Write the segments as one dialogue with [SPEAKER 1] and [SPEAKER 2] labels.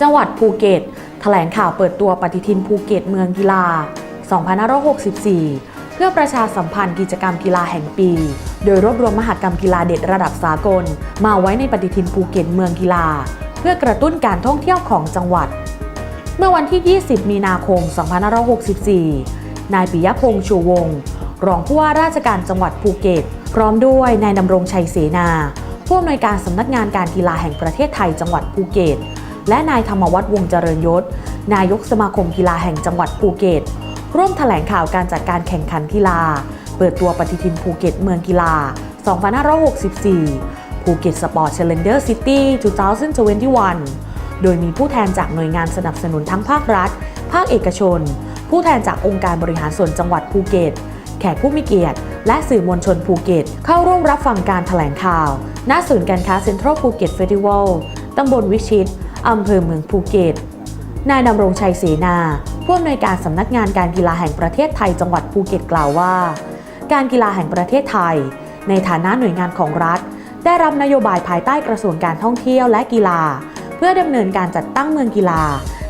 [SPEAKER 1] จังหวัดภูเก็ต แถลงข่าวเปิดตัวปฏิทินภูเก็ตเมืองกีฬา 2564 เพื่อประชาสัมพันธ์กิจกรรมกีฬาแห่งปี โดยรวบรวมมหกรรมกีฬาเด็ดระดับสากล มาไว้ในปฏิทินภูเก็ตเมืองกีฬา เพื่อกระตุ้นการท่องเที่ยวของจังหวัด เมื่อวันที่ 20 มีนาคม 2564 นายปิยพงษ์ชูวงศ์รองผู้ว่าราชการจังหวัดภูเก็ต พร้อมด้วยนายดำรงชัยเสนา ผู้อำนวยการสำนักงานการกีฬาแห่งประเทศไทยจังหวัดภูเก็ต และนายธรรมวัฒน์วงเจริญยศ นายกสมาคมกีฬาแห่งจังหวัดภูเก็ต ร่วมแถลงข่าวการจัดการแข่งขันกีฬา เปิดตัวปฏิทินภูเก็ตเมืองกีฬา 2564 ภูเก็ตสปอร์ตเชลเลนเดอร์ซิตี้2021 โดยมีผู้แทนจากหน่วยงานสนับสนุนทั้งภาครัฐ ภาคเอกชน ผู้แทนจากองค์การบริหารส่วนจังหวัดภูเก็ต แขกผู้มีเกียรติ และสื่อมวลชนภูเก็ต เข้าร่วมรับฟังการถแถลงข่าว ณ ศูนย์การค้าเซ็นทรัลภูเก็ตเฟสติวัลตำบลวิชิต อำเภอเมืองภูเก็ต นายดำรงชัยเสนา ผู้อำนวยการสำนักงานการกีฬาแห่งประเทศไทยจังหวัดภูเก็ตกล่าวว่า การกีฬาแห่งประเทศไทย ในฐานะหน่วยงานของรัฐ ได้รับนโยบายภายใต้กระทรวงการท่องเที่ยวและกีฬา เพื่อดำเนินการจัดตั้งเมืองกีฬา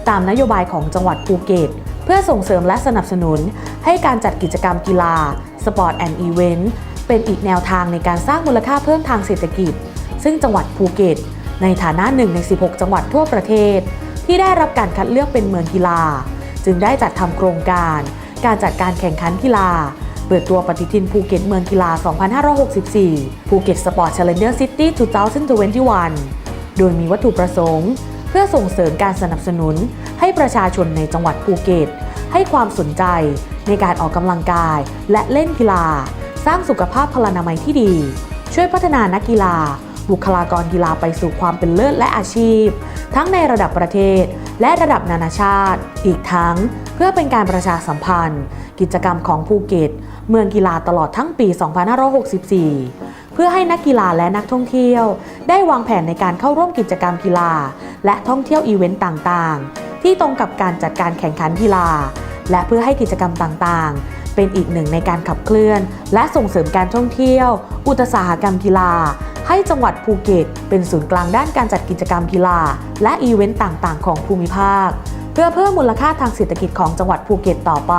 [SPEAKER 1] ตามนโยบายของจังหวัดภูเก็ต พื่อส่งเสริมและสนับสนุน ให้การจัดกิจกรรมกีฬาสปอร์ตแอนด์อีเวนต์เป็นอีกแนวทางในการสร้างมูลค่าเพิ่มทางเศรษฐกิจ ซึ่งจังหวัดภูเก็ต ในฐานะหนึ่งใน 16 จังหวัดทั่วประเทศ ที่ได้รับการคัดเลือกเป็นเมืองกีฬา จึงได้จัดทำโครงการ การจัดการแข่งขันกีฬา เปิดตัวปฏิทินภูเก็ตเมืองกีฬา 2564 ภูเก็ตสปอร์ตเชลเลนเดอร์ซิตี้ 2021 โดยมีวัตถุประสงค์ เพื่อส่งเสริมการสนับสนุน ให้ประชาชนในจังหวัดภูเก็ต ให้ความสนใจในการออกกำลังกาย และเล่นกีฬา สร้างสุขภาพพลานามัยที่ดี ช่วยพัฒนานักกีฬา บุคลากรกีฬาไปสู่ความเป็นเลิศและอาชีพ ทั้งในระดับประเทศ และระดับนานาชาติ อีกทั้ง เพื่อเป็นการประชาสัมพันธ์ กิจกรรมของภูเก็ต เมืองกีฬาตลอดทั้งปี 2564 เพื่อให้นักกีฬาและนักท่องเที่ยว ได้วางแผนในการเข้าร่วมกิจกรรมกีฬา และท่องเที่ยวอีเวนต์ต่างๆ ที่ตรงกับการจัดการแข่งขันกีฬา และเพื่อให้กิจกรรมต่างๆ เป็นอีกหนึ่งในการขับเคลื่อน และส่งเสริมการท่องเที่ยว อุตสาหกรรมกีฬา ให้จังหวัดภูเก็ต เป็นศูนย์กลางด้านการจัดกิจกรรมกีฬา และอีเวนต์ต่างๆ ของภูมิภาค เพื่อเพิ่มมูลค่าทางเศรษฐกิจของจังหวัดภูเก็ตต่อไป